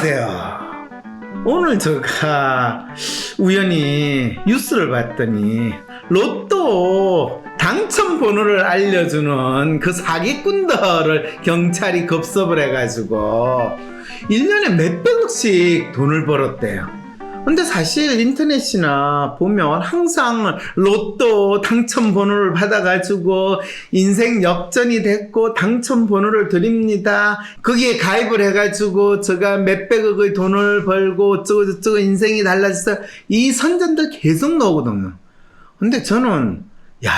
안녕하세요. 오늘 제가 우연히 뉴스를 봤더니 로또 당첨 번호를 알려주는 그 사기꾼들을 경찰이 급습을 해가지고 1년에 몇백억씩 돈을 벌었대요. 근데 사실 인터넷이나 보면 항상 로또 당첨 번호를 받아가지고 인생 역전이 됐고 당첨 번호를 드립니다. 거기에 가입을 해가지고 제가 몇백억의 돈을 벌고 어쩌고 저쩌고 인생이 달라졌어. 이 선전들 계속 나오거든요. 근데 저는 야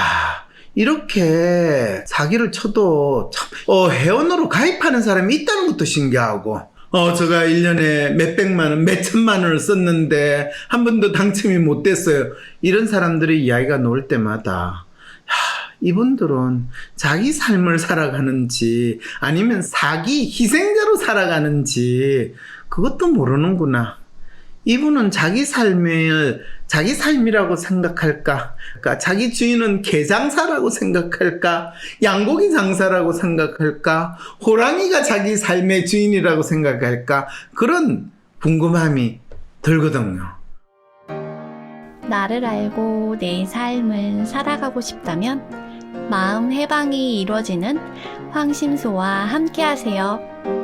이렇게 사기를 쳐도 참, 어, 회원으로 가입하는 사람이 있다는 것도 신기하고 어, 제가 1년에 몇백만 원, 몇천만 원을 썼는데 한 번도 당첨이 못 됐어요. 이런 사람들의 이야기가 나올 때마다 야, 이분들은 자기 삶을 살아가는지 아니면 사기 희생자로 살아가는지 그것도 모르는구나. 이분은 자기 삶을 자기 삶이라고 생각할까? 그러니까 자기 주인은 개장사라고 생각할까? 양고기 장사라고 생각할까? 호랑이가 자기 삶의 주인이라고 생각할까? 그런 궁금함이 들거든요. 나를 알고 내 삶을 살아가고 싶다면 마음 해방이 이루어지는 황심소와 함께 하세요.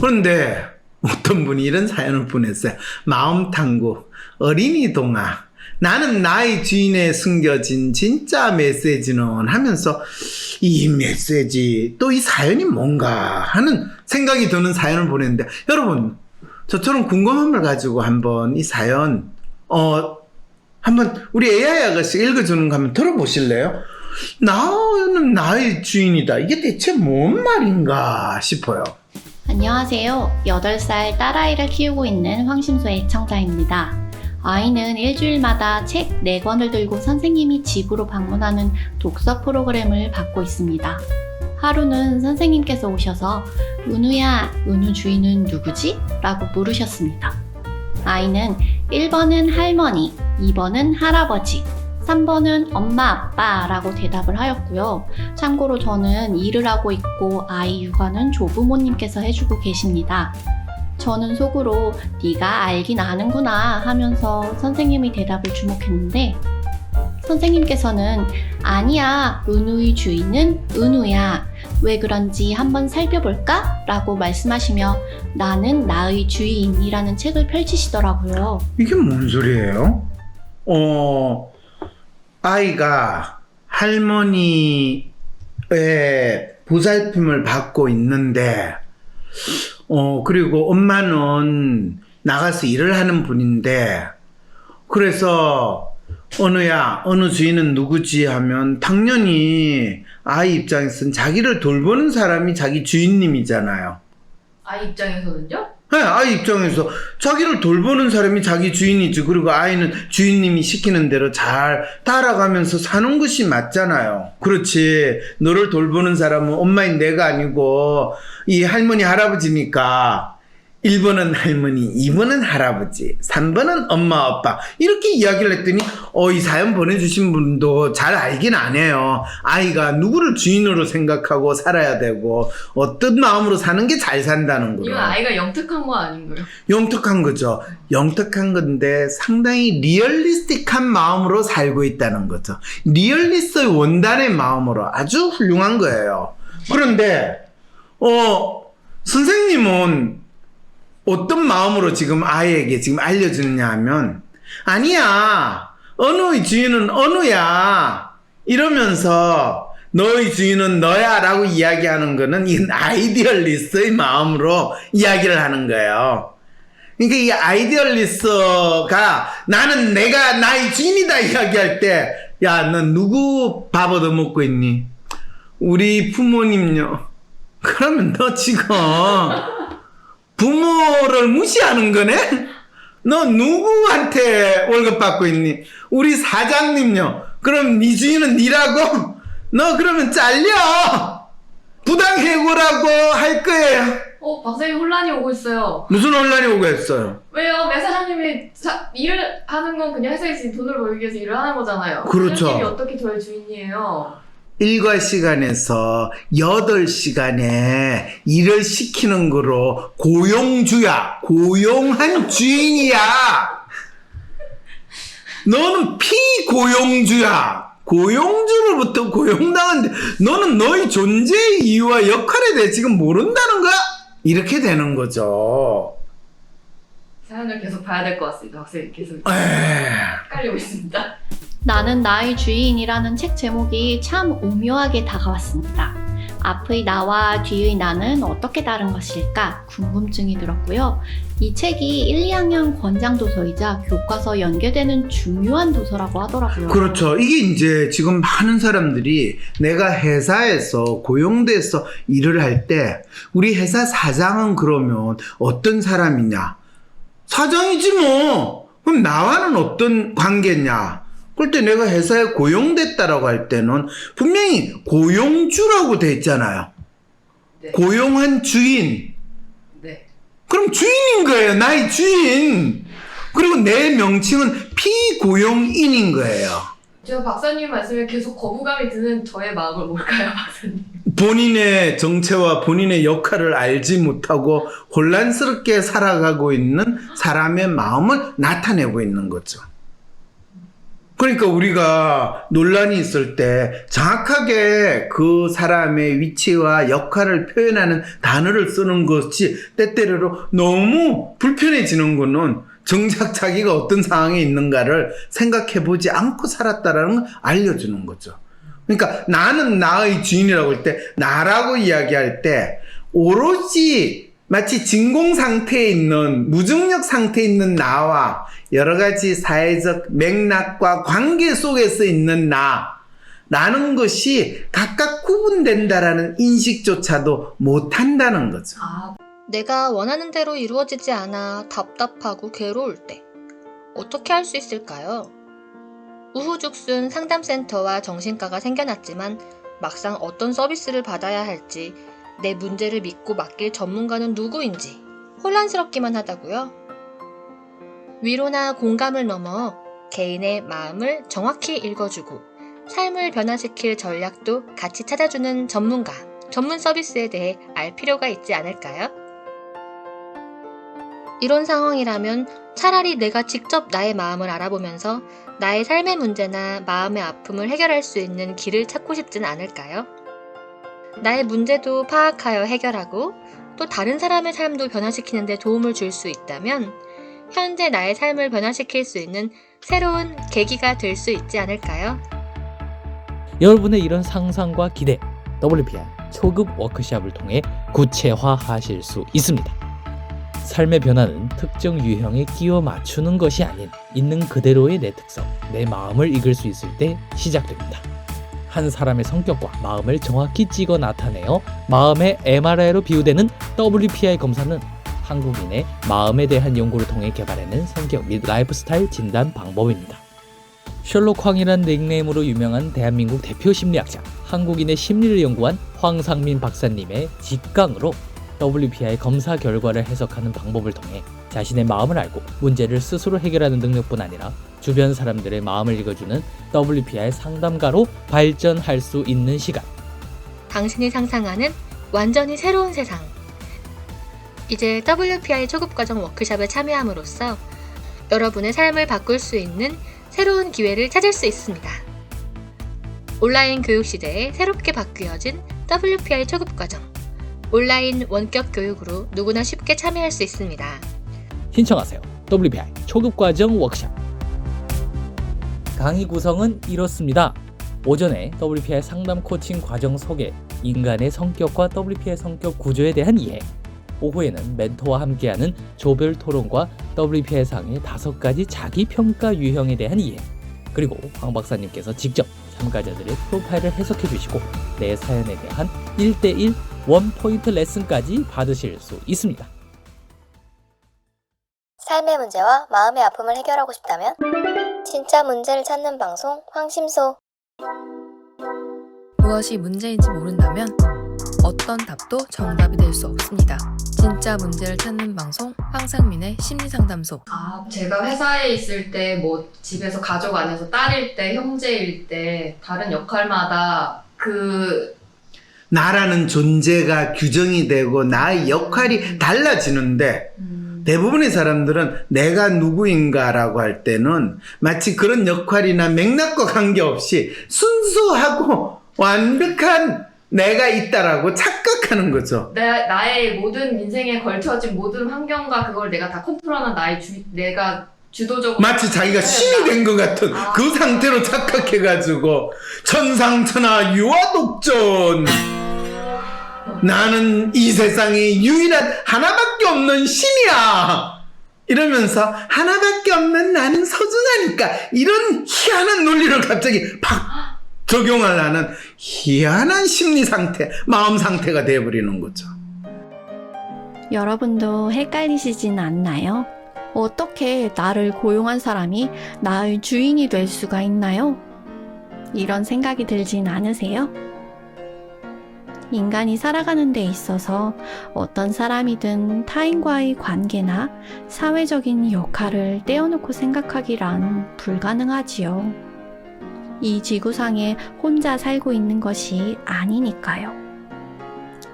그런데 어떤 분이 이런 사연을 보냈어요. 마음 탐구, 어린이 동화. 나는 나의 주인에 숨겨진 진짜 메시지는 하면서 이 메시지 또 이 사연이 뭔가 하는 생각이 드는 사연을 보냈는데 여러분 저처럼 궁금함을 가지고 한번 이 사연 어 한번 우리 AI 아가씨 읽어주는 거 한번 들어보실래요? 나는 나의 주인이다. 이게 대체 뭔 말인가 싶어요. 안녕하세요. 8살 딸아이를 키우고 있는 황심소의 애청자입니다. 아이는 일주일마다 책 4권을 들고 선생님이 집으로 방문하는 독서 프로그램을 받고 있습니다. 하루는 선생님께서 오셔서 은우야, 은우 주인은 누구지? 라고 물으셨습니다. 아이는 1번은 할머니, 2번은 할아버지, 3번은 엄마, 아빠라고 대답을 하였고요. 참고로 저는 일을 하고 있고 아이 육아는 조부모님께서 해주고 계십니다. 저는 속으로 네가 알긴 아는구나 하면서 선생님의 대답을 주목했는데 선생님께서는 아니야, 은우의 주인은 은우야. 왜 그런지 한번 살펴볼까? 라고 말씀하시며 나는 나의 주인이라는 책을 펼치시더라고요. 이게 뭔 소리예요? 어, 아이가 할머니의 보살핌을 받고 있는데, 어, 그리고 엄마는 나가서 일을 하는 분인데, 그래서, 어느야, 어느 주인은 누구지 하면, 당연히 아이 입장에서는 자기를 돌보는 사람이 자기 주인님이잖아요. 아이 입장에서는요? 네, 아이 입장에서 자기를 돌보는 사람이 자기 주인이지. 그리고 아이는 주인님이 시키는 대로 잘 따라가면서 사는 것이 맞잖아요. 그렇지. 너를 돌보는 사람은 엄마인 내가 아니고 이 할머니, 할아버지니까 1번은 할머니, 2번은 할아버지, 3번은 엄마, 아빠. 이렇게 이야기를 했더니, 어, 이 사연 보내주신 분도 잘 알긴 안 해요. 아이가 누구를 주인으로 생각하고 살아야 되고, 어떤 마음으로 사는 게 잘 산다는 거예요. 이건 아이가 영특한 거 아닌가요? 영특한 거죠. 영특한 건데 상당히 리얼리스틱한 마음으로 살고 있다는 거죠. 리얼리스의 원단의 마음으로 아주 훌륭한 거예요. 그런데 어 선생님은 어떤 마음으로 지금 아이에게 지금 알려주느냐 하면 아니야 언어의 주인은 언어야 이러면서 너의 주인은 너야 라고 이야기하는 거는 이 아이디얼리스트의 마음으로 이야기를 하는 거예요. 그러니까 이 아이디얼리스트가 나는 내가 나의 주인이다 이야기할 때, 야, 넌 누구 밥 얻어먹고 있니? 우리 부모님요. 그러면 너 지금 부모를 무시하는 거네? 너 누구한테 월급 받고 있니? 우리 사장님요. 그럼 네 주인은 니라고? 너 그러면 잘려! 부당해고라고 할 거예요. 어, 박사님 혼란이 오고 있어요. 무슨 혼란이 오고 했어요? 왜요? 매 사장님이 자, 일을 하는 건 그냥 회사에서 돈을 벌기 위해서 일을 하는 거잖아요. 그렇죠. 사장님이 어떻게 저의 주인이에요? 일과 시간에서 8시간에 일을 시키는 거로 고용주야. 고용한 주인이야. 너는 피고용주야. 고용주로부터 고용당한데 너는 너의 존재의 이유와 역할에 대해 지금 모른다는 거야? 이렇게 되는 거죠. 사연을 계속 봐야 될 것 같습니다. 박사님 계속 에이. 헷갈리고 있습니다. 나는 나의 주인이라는 책 제목이 참 오묘하게 다가왔습니다. 앞의 나와 뒤의 나는 어떻게 다른 것일까 궁금증이 들었고요. 이 책이 1, 2학년 권장 도서이자 교과서 연계되는 중요한 도서라고 하더라고요. 그렇죠. 이게 이제 지금 많은 사람들이 내가 회사에서 고용돼서 일을 할 때 우리 회사 사장은 그러면 어떤 사람이냐? 사장이지 뭐. 그럼 나와는 어떤 관계냐? 그럴 때 내가 회사에 고용됐다라고 할 때는 분명히 고용주라고 돼 있잖아요. 네. 고용한 주인. 네. 그럼 주인인 거예요. 나의 주인. 그리고 내 명칭은 피고용인인 거예요. 제가 박사님 말씀에 계속 거부감이 드는 저의 마음은 뭘까요, 박사님? 본인의 정체와 본인의 역할을 알지 못하고 혼란스럽게 살아가고 있는 사람의 마음을 나타내고 있는 거죠. 그러니까 우리가 논란이 있을 때 정확하게 그 사람의 위치와 역할을 표현하는 단어를 쓰는 것이 때때로 너무 불편해지는 거는 정작 자기가 어떤 상황에 있는가를 생각해 보지 않고 살았다라는 걸 알려주는 거죠. 그러니까 나는 나의 주인이라고 할 때 나라고 이야기할 때 오로지 마치 진공 상태에 있는 무중력 상태에 있는 나와 여러 가지 사회적 맥락과 관계 속에서 있는 나 라는 것이 각각 구분된다라는 인식조차도 못한다는 거죠. 아, 내가 원하는 대로 이루어지지 않아 답답하고 괴로울 때 어떻게 할 수 있을까요? 우후죽순 상담센터와 정신과가 생겨났지만 막상 어떤 서비스를 받아야 할지 내 문제를 믿고 맡길 전문가는 누구인지 혼란스럽기만 하다고요? 위로나 공감을 넘어 개인의 마음을 정확히 읽어주고 삶을 변화시킬 전략도 같이 찾아주는 전문가, 전문 서비스에 대해 알 필요가 있지 않을까요? 이런 상황이라면 차라리 내가 직접 나의 마음을 알아보면서 나의 삶의 문제나 마음의 아픔을 해결할 수 있는 길을 찾고 싶진 않을까요? 나의 문제도 파악하여 해결하고 또 다른 사람의 삶도 변화시키는 데 도움을 줄 수 있다면 현재 나의 삶을 변화시킬 수 있는 새로운 계기가 될 수 있지 않을까요? 여러분의 이런 상상과 기대 WPR 초급 워크샵을 통해 구체화하실 수 있습니다. 삶의 변화는 특정 유형에 끼워 맞추는 것이 아닌 있는 그대로의 내 특성, 내 마음을 읽을 수 있을 때 시작됩니다. 한 사람의 성격과 마음을 정확히 찍어 나타내어 마음의 MRI로 비유되는 WPI 검사는 한국인의 마음에 대한 연구를 통해 개발해낸 성격 및 라이프 스타일 진단 방법입니다. 셜록 황이란 닉네임으로 유명한 대한민국 대표 심리학자, 한국인의 심리를 연구한 황상민 박사님의 직강으로 WPI 검사 결과를 해석하는 방법을 통해 자신의 마음을 알고 문제를 스스로 해결하는 능력뿐 아니라 주변 사람들의 마음을 읽어주는 WPI 상담가로 발전할 수 있는 시간. 당신이 상상하는 완전히 새로운 세상. 이제 WPI 초급과정 워크샵에 참여함으로써 여러분의 삶을 바꿀 수 있는 새로운 기회를 찾을 수 있습니다. 온라인 교육 시대에 새롭게 바뀌어진 WPI 초급과정. 온라인 원격 교육으로 누구나 쉽게 참여할 수 있습니다. 신청하세요. WPI 초급과정 워크샵. 강의 구성은 이렇습니다. 오전에 WPI 상담 코칭 과정 소개, 인간의 성격과 WPI 성격 구조에 대한 이해. 오후에는 멘토와 함께하는 조별 토론과 WPI 상의 다섯 가지 자기 평가 유형에 대한 이해. 그리고 황 박사님께서 직접 참가자들의 프로파일을 해석해 주시고 내 사연에 대한 1대1 원포인트 레슨까지 받으실 수 있습니다. 삶의 문제와 마음의 아픔을 해결하고 싶다면 진짜 문제를 찾는 방송 황심소 무엇이 문제인지 모른다면 어떤 답도 정답이 될 수 없습니다. 진짜 문제를 찾는 방송 황상민의 심리상담소. 아, 제가 회사에 있을 때, 뭐, 집에서 가족 안에서 딸일 때, 형제일 때, 다른 역할마다 그 나라는 존재가 규정이 되고 나의 역할이 달라지는데 음, 대부분의 사람들은 내가 누구인가라고 할 때는 마치 그런 역할이나 맥락과 관계없이 순수하고 완벽한 내가 있다라고 착각하는 거죠. 내, 나의 모든 인생에 걸쳐진 모든 환경과 그걸 내가 다 컨트롤하는 나의 주 내가 주도적으로 마치 자기가 신이 된 것 같은 아. 그 상태로 착각해가지고 천상천하 유아독존 나는 이 세상에 유일한 하나밖에 없는 신이야 이러면서 하나밖에 없는 나는 소중하니까 이런 희한한 논리를 갑자기 팍 적용하려는 희한한 심리 상태 마음 상태가 되어버리는 거죠 여러분도 헷갈리시진 않나요? 어떻게 나를 고용한 사람이 나의 주인이 될 수가 있나요? 이런 생각이 들진 않으세요? 인간이 살아가는 데 있어서 어떤 사람이든 타인과의 관계나 사회적인 역할을 떼어놓고 생각하기란 불가능하지요. 이 지구상에 혼자 살고 있는 것이 아니니까요.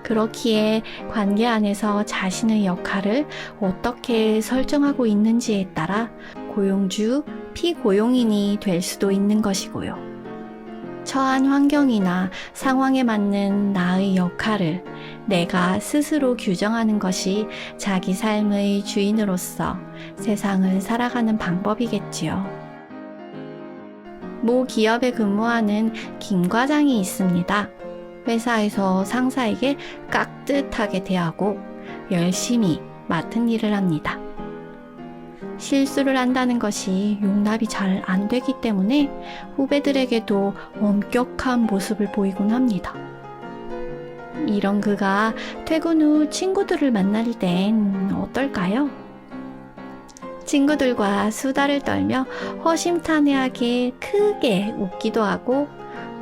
그렇기에 관계 안에서 자신의 역할을 어떻게 설정하고 있는지에 따라 고용주, 피고용인이 될 수도 있는 것이고요. 처한 환경이나 상황에 맞는 나의 역할을 내가 스스로 규정하는 것이 자기 삶의 주인으로서 세상을 살아가는 방법이겠지요. 모 기업에 근무하는 김 과장이 있습니다. 회사에서 상사에게 깍듯하게 대하고 열심히 맡은 일을 합니다. 실수를 한다는 것이 용납이 잘 안 되기 때문에 후배들에게도 엄격한 모습을 보이곤 합니다. 이런 그가 퇴근 후 친구들을 만날 땐 어떨까요? 친구들과 수다를 떨며 허심탄회하게 크게 웃기도 하고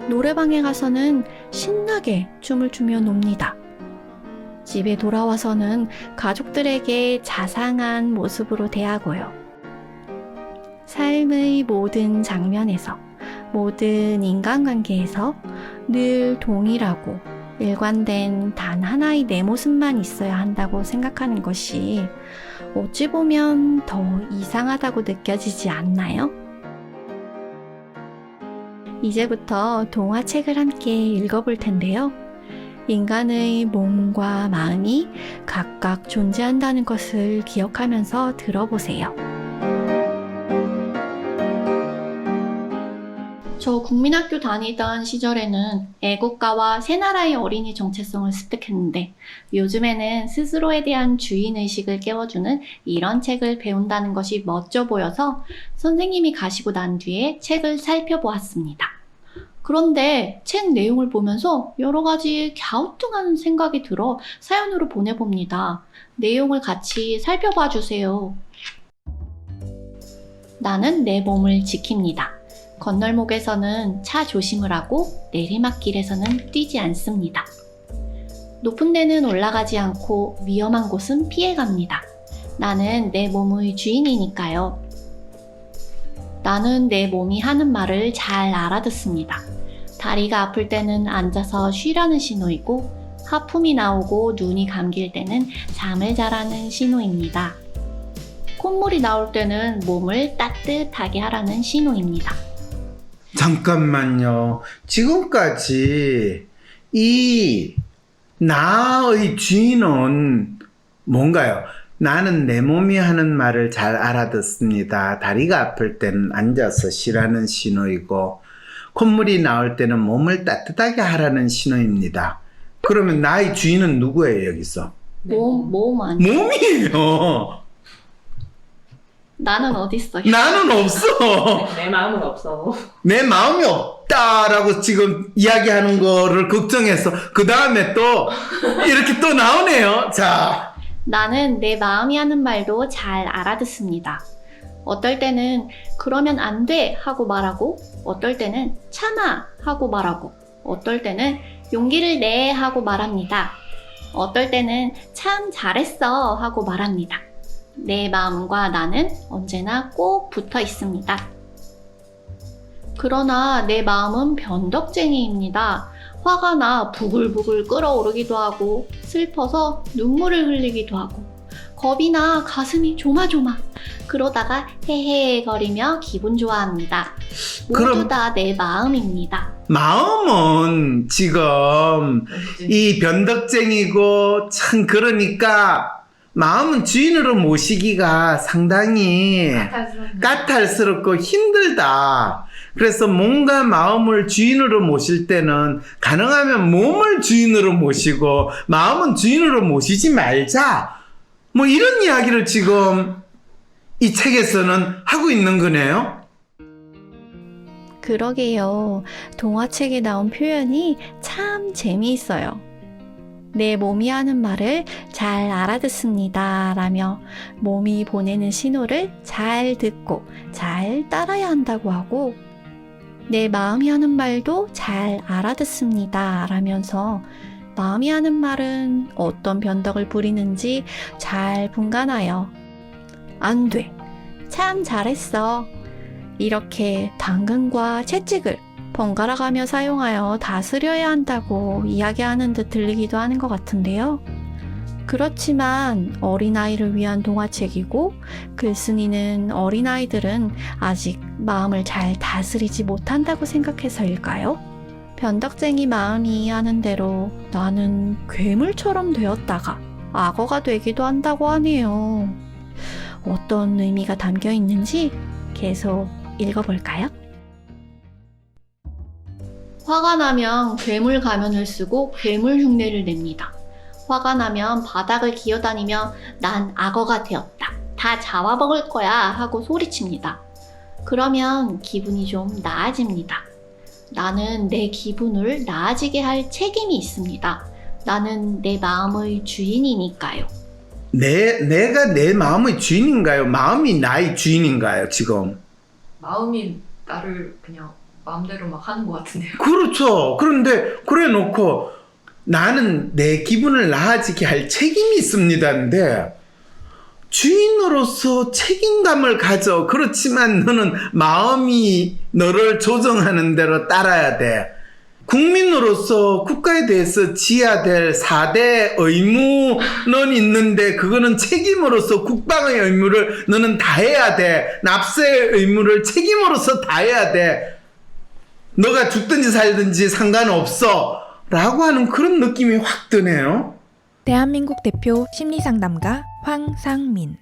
노래방에 가서는 신나게 춤을 추며 놉니다. 집에 돌아와서는 가족들에게 자상한 모습으로 대하고요. 삶의 모든 장면에서, 모든 인간관계에서 늘 동일하고 일관된 단 하나의 내 모습만 있어야 한다고 생각하는 것이 어찌 보면 더 이상하다고 느껴지지 않나요? 이제부터 동화책을 함께 읽어볼 텐데요. 인간의 몸과 마음이 각각 존재한다는 것을 기억하면서 들어보세요. 저 국민학교 다니던 시절에는 애국가와 새 나라의 어린이 정체성을 습득했는데 요즘에는 스스로에 대한 주인의식을 깨워주는 이런 책을 배운다는 것이 멋져 보여서 선생님이 가시고 난 뒤에 책을 살펴보았습니다. 그런데 책 내용을 보면서 여러 가지 갸우뚱한 생각이 들어 사연으로 보내봅니다. 내용을 같이 살펴봐 주세요. 나는 내 몸을 지킵니다. 건널목에서는 차 조심을 하고 내리막길에서는 뛰지 않습니다. 높은 데는 올라가지 않고 위험한 곳은 피해갑니다. 나는 내 몸의 주인이니까요. 나는 내 몸이 하는 말을 잘 알아듣습니다. 다리가 아플 때는 앉아서 쉬라는 신호이고, 하품이 나오고 눈이 감길 때는 잠을 자라는 신호입니다. 콧물이 나올 때는 몸을 따뜻하게 하라는 신호입니다. 잠깐만요. 지금까지 이 나의 주인은 뭔가요? 나는 내 몸이 하는 말을 잘 알아듣습니다. 다리가 아플 때는 앉아서 쉬라는 신호이고, 콧물이 나올 때는 몸을 따뜻하게 하라는 신호입니다. 그러면 나의 주인은 누구예요, 여기서? 몸, 몸 아니. 몸이에요. 나는 어딨어? 나는 없어. 내 마음은 없어. 내 마음이 없다라고 지금 이야기하는 거를 걱정해서 그 다음에 또 이렇게 또 나오네요. 자, 나는 내 마음이 하는 말도 잘 알아듣습니다. 어떨 때는 그러면 안 돼 하고 말하고, 어떨 때는 참아 하고 말하고, 어떨 때는 용기를 내 하고 말합니다. 어떨 때는 참 잘했어 하고 말합니다. 내 마음과 나는 언제나 꼭 붙어 있습니다. 그러나 내 마음은 변덕쟁이입니다. 화가 나 부글부글 끓어오르기도 하고 슬퍼서 눈물을 흘리기도 하고 겁이 나 가슴이 조마조마 그러다가 헤헤거리며 기분 좋아합니다. 모두 그럼- 다 내 마음입니다. 마음은 지금 이 변덕쟁이고 참 그러니까 마음은 주인으로 모시기가 상당히 까탈스럽고 힘들다. 그래서 뭔가 마음을 주인으로 모실 때는 가능하면 몸을 주인으로 모시고 마음은 주인으로 모시지 말자. 뭐 이런 이야기를 지금 이 책에서는 하고 있는 거네요. 그러게요. 동화책에 나온 표현이 참 재미있어요. 내 몸이 하는 말을 잘 알아듣습니다. 라며 몸이 보내는 신호를 잘 듣고 잘 따라야 한다고 하고 내 마음이 하는 말도 잘 알아듣습니다. 라면서 마음이 하는 말은 어떤 변덕을 부리는지 잘 분간하여 안 돼. 참 잘했어. 이렇게 당근과 채찍을 번갈아 가며 사용하여 다스려야 한다고 이야기하는 듯 들리기도 하는 것 같은데요. 그렇지만 어린아이를 위한 동화책이고 글쓴이는 어린아이들은 아직 마음을 잘 다스리지 못한다고 생각해서일까요? 변덕쟁이 마음이 하는 대로 나는 괴물처럼 되었다가 악어가 되기도 한다고 하네요. 어떤 의미가 담겨 있는지 계속 읽어볼까요? 화가 나면 괴물 가면을 쓰고 괴물 흉내를 냅니다. 화가 나면 바닥을 기어다니며 난 악어가 되었다. 다 잡아먹을 거야 하고 소리칩니다. 그러면 기분이 좀 나아집니다. 나는 내 기분을 나아지게 할 책임이 있습니다. 나는 내 마음의 주인이니까요. 내, 내가 내 마음의 주인인가요? 마음이 나의 주인인가요, 지금? 마음이 나를 그냥 마음대로 막 하는 것 같은데요. 그렇죠. 그런데 그래 놓고 나는 내 기분을 나아지게 할 책임이 있습니다인데 주인으로서 책임감을 가져. 그렇지만 너는 마음이 너를 조정하는 대로 따라야 돼. 국민으로서 국가에 대해서 지어야 될 4대 의무는 있는데 그거는 책임으로서 국방의 의무를 너는 다해야 돼. 납세의 의무를 책임으로서 다해야 돼. 너가 죽든지 살든지 상관없어. 라고 하는 그런 느낌이 확 드네요. 대한민국 대표 심리상담가 황상민.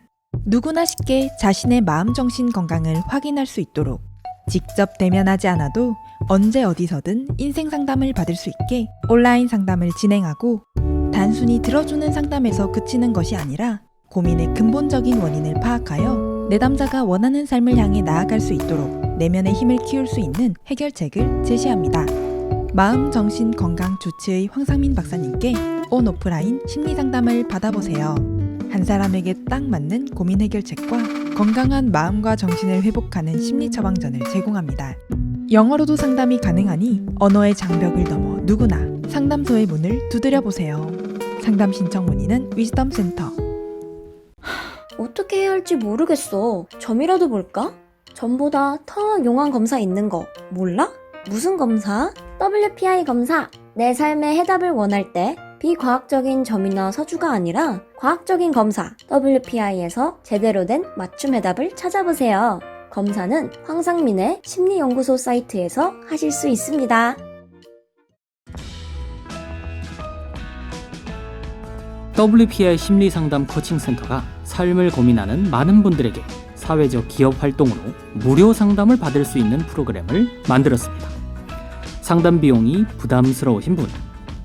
누구나 쉽게 자신의 마음 정신 건강을 확인할 수 있도록 직접 대면하지 않아도 언제 어디서든 인생 상담을 받을 수 있게 온라인 상담을 진행하고 단순히 들어주는 상담에서 그치는 것이 아니라 고민의 근본적인 원인을 파악하여 내담자가 원하는 삶을 향해 나아갈 수 있도록 내면의 힘을 키울 수 있는 해결책을 제시합니다. 마음 정신 건강 주치의 황상민 박사님께 온 오프라인 심리 상담을 받아보세요. 한 사람에게 딱 맞는 고민 해결책과 건강한 마음과 정신을 회복하는 심리 처방전을 제공합니다. 영어로도 상담이 가능하니 언어의 장벽을 넘어 누구나 상담소의 문을 두드려 보세요. 상담 신청 문의는 위즈덤 센터 어떻게 해야 할지 모르겠어. 점이라도 볼까? 점보다 더 용한 검사 있는 거 몰라? 무슨 검사? WPI 검사. 내 삶의 해답을 원할 때 비과학적인 점이나 서주가 아니라 과학적인 검사 WPI에서 제대로 된 맞춤 해답을 찾아보세요. 검사는 황상민의 심리연구소 사이트에서 하실 수 있습니다. WPI 심리상담 코칭센터가 삶을 고민하는 많은 분들에게 사회적 기업 활동으로 무료 상담을 받을 수 있는 프로그램을 만들었습니다. 상담 비용이 부담스러우신 분,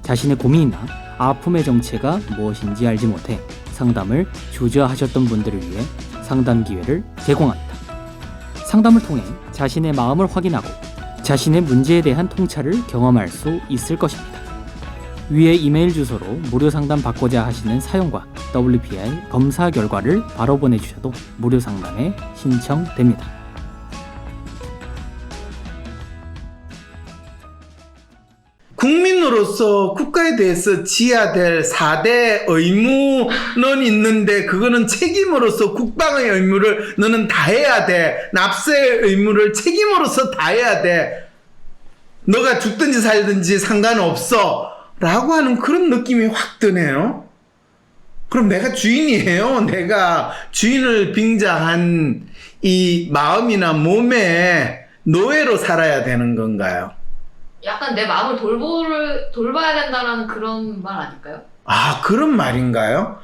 자신의 고민이나 아픔의 정체가 무엇인지 알지 못해 상담을 주저하셨던 분들을 위해 상담 기회를 제공합니다. 상담을 통해 자신의 마음을 확인하고 자신의 문제에 대한 통찰을 경험할 수 있을 것입니다. 위에 이메일 주소로 무료 상담 받고자 하시는 사용과 WPI 검사 결과를 바로 보내주셔도 무료 상담에 신청됩니다. 국민으로서 국가에 대해서 지어야 될 4대 의무는 있는데 그거는 책임으로서 국방의 의무를 너는 다해야 돼. 납세의 의무를 책임으로서 다해야 돼. 너가 죽든지 살든지 상관없어. 라고 하는 그런 느낌이 확 드네요. 그럼 내가 주인이에요. 내가 주인을 빙자한 이 마음이나 몸에 노예로 살아야 되는 건가요? 약간 내 마음을 돌보를 돌봐야 된다라는 그런 말 아닐까요? 아, 그런 말인가요?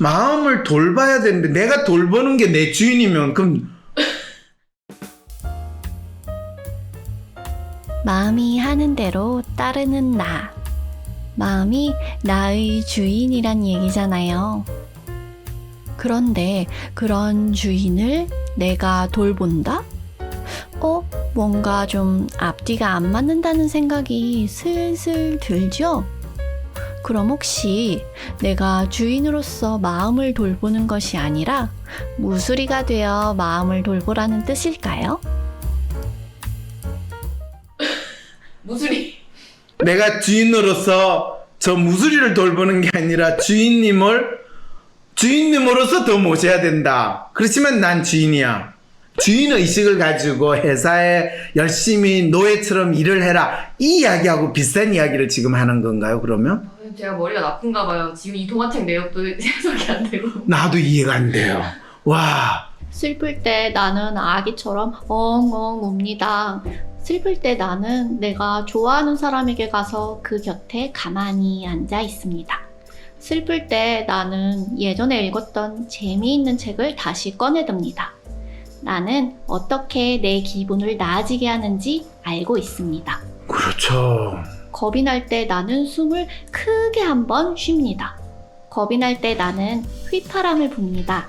마음을 돌봐야 되는데 내가 돌보는 게 내 주인이면 그럼 마음이 하는 대로 따르는 나. 마음이 나의 주인이란 얘기잖아요. 그런데 그런 주인을 내가 돌본다? 어? 뭔가 좀 앞뒤가 안 맞는다는 생각이 슬슬 들죠? 그럼 혹시 내가 주인으로서 마음을 돌보는 것이 아니라 무수리가 되어 마음을 돌보라는 뜻일까요? 무술이 내가 주인으로서 저 무수리를 돌보는 게 아니라 주인님을 주인님으로서 더 모셔야 된다. 그렇지만 난 주인이야. 주인 의식을 가지고 회사에 열심히 노예처럼 일을 해라. 이 이야기하고 비슷한 이야기를 지금 하는 건가요, 그러면? 제가 머리가 나쁜가 봐요. 지금 이 동화책 내용도 해석이 안 되고. 나도 이해가 안 돼요. 와, 슬플 때 나는 아기처럼 엉엉 웁니다. 슬플 때 나는 내가 좋아하는 사람에게 가서 그 곁에 가만히 앉아 있습니다. 슬플 때 나는 예전에 읽었던 재미있는 책을 다시 꺼내듭니다. 나는 어떻게 내 기분을 나아지게 하는지 알고 있습니다. 그렇죠. 겁이 날 때 나는 숨을 크게 한번 쉽니다. 겁이 날 때 나는 휘파람을 붑니다.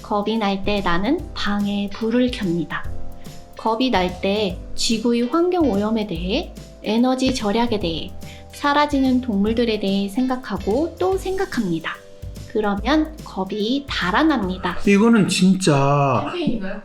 겁이 날 때 나는 방에 불을 켭니다. 겁이 날 때 지구의 환경 오염에 대해, 에너지 절약에 대해, 사라지는 동물들에 대해 생각하고 또 생각합니다. 그러면 겁이 달아납니다. 이거는 진짜, 캠페인인가요?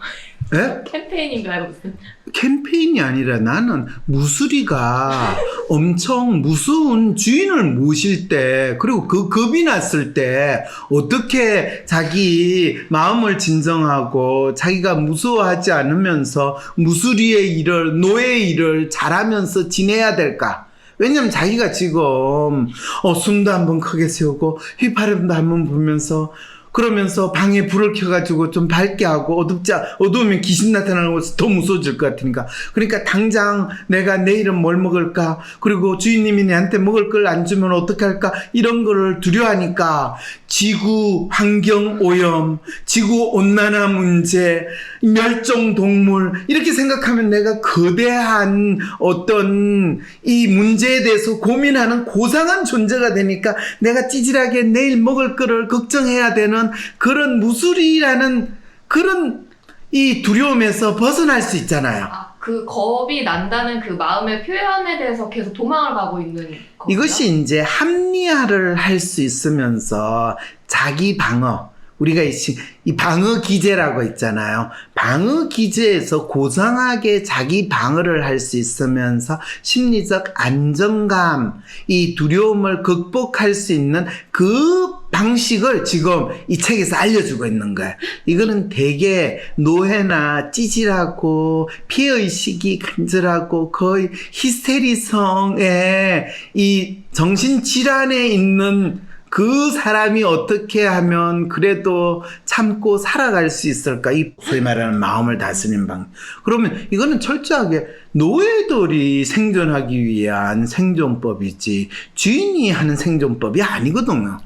에? 캠페인인가요 무슨? 캠페인이 아니라 나는 무수리가 엄청 무서운 주인을 모실 때 그리고 그 겁이 났을 때 어떻게 자기 마음을 진정하고 자기가 무서워하지 않으면서 무수리의 일을 노예의 일을 잘하면서 지내야 될까? 왜냐면 자기가 지금 어, 숨도 한번 크게 세우고 휘파람도 한번 불면서 그러면서 방에 불을 켜가지고 좀 밝게 하고 어둡지 않- 어두우면 귀신 나타나는 것이 더 무서워질 것 같으니까. 그러니까 당장 내가 내일은 뭘 먹을까? 그리고 주인님이 내한테 먹을 걸 안 주면 어떻게 할까? 이런 거를 두려워하니까 지구 환경 오염 지구 온난화 문제 멸종 동물 이렇게 생각하면 내가 거대한 어떤 이 문제에 대해서 고민하는 고상한 존재가 되니까 내가 찌질하게 내일 먹을 거를 걱정해야 되는 그런 무술이라는 그런 이 두려움에서 벗어날 수 있잖아요. 아, 그 겁이 난다는 그 마음의 표현에 대해서 계속 도망을 가고 있는 건가요? 이것이 이제 합리화를 할 수 있으면서 자기 방어. 우리가 이, 방어 기제라고 있잖아요. 방어 기제에서 고상하게 자기 방어를 할 수 있으면서 심리적 안정감, 이 두려움을 극복할 수 있는 그 방식을 지금 이 책에서 알려주고 있는 거예요. 이거는 되게 노예나 찌질하고 피해의식이 간절하고 거의 히스테리성의 이 정신질환에 있는 그 사람이 어떻게 하면 그래도 참고 살아갈 수 있을까? 이 소위 말하는 마음을 다스리는 방. 그러면 이거는 철저하게 노예들이 생존하기 위한 생존법이지 주인이 하는 생존법이 아니거든요.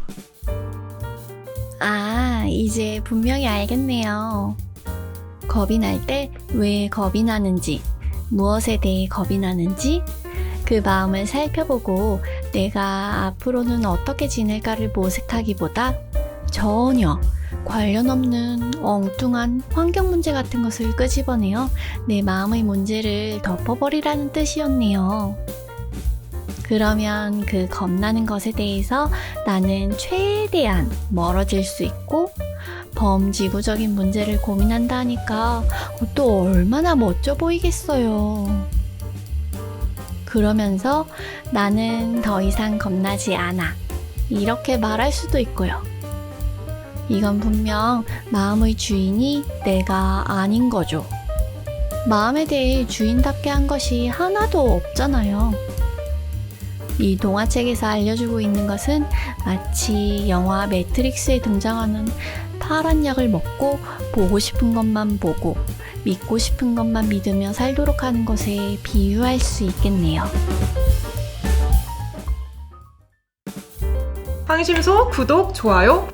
아, 이제 분명히 알겠네요. 겁이 날 때 왜 겁이 나는지, 무엇에 대해 겁이 나는지, 그 마음을 살펴보고 내가 앞으로는 어떻게 지낼까를 모색하기보다 전혀 관련 없는 엉뚱한 환경 문제 같은 것을 끄집어내어 내 마음의 문제를 덮어버리라는 뜻이었네요. 그러면 그 겁나는 것에 대해서 나는 최대한 멀어질 수 있고 범지구적인 문제를 고민한다 하니까 또 얼마나 멋져 보이겠어요. 그러면서 나는 더 이상 겁나지 않아. 이렇게 말할 수도 있고요. 이건 분명 마음의 주인이 내가 아닌 거죠. 마음에 대해 주인답게 한 것이 하나도 없잖아요. 이 동화책에서 알려주고 있는 것은 마치 영화 매트릭스에 등장하는 파란 약을 먹고 보고 싶은 것만 보고 믿고 싶은 것만 믿으며 살도록 하는 것에 비유할 수 있겠네요. 황심소 구독, 좋아요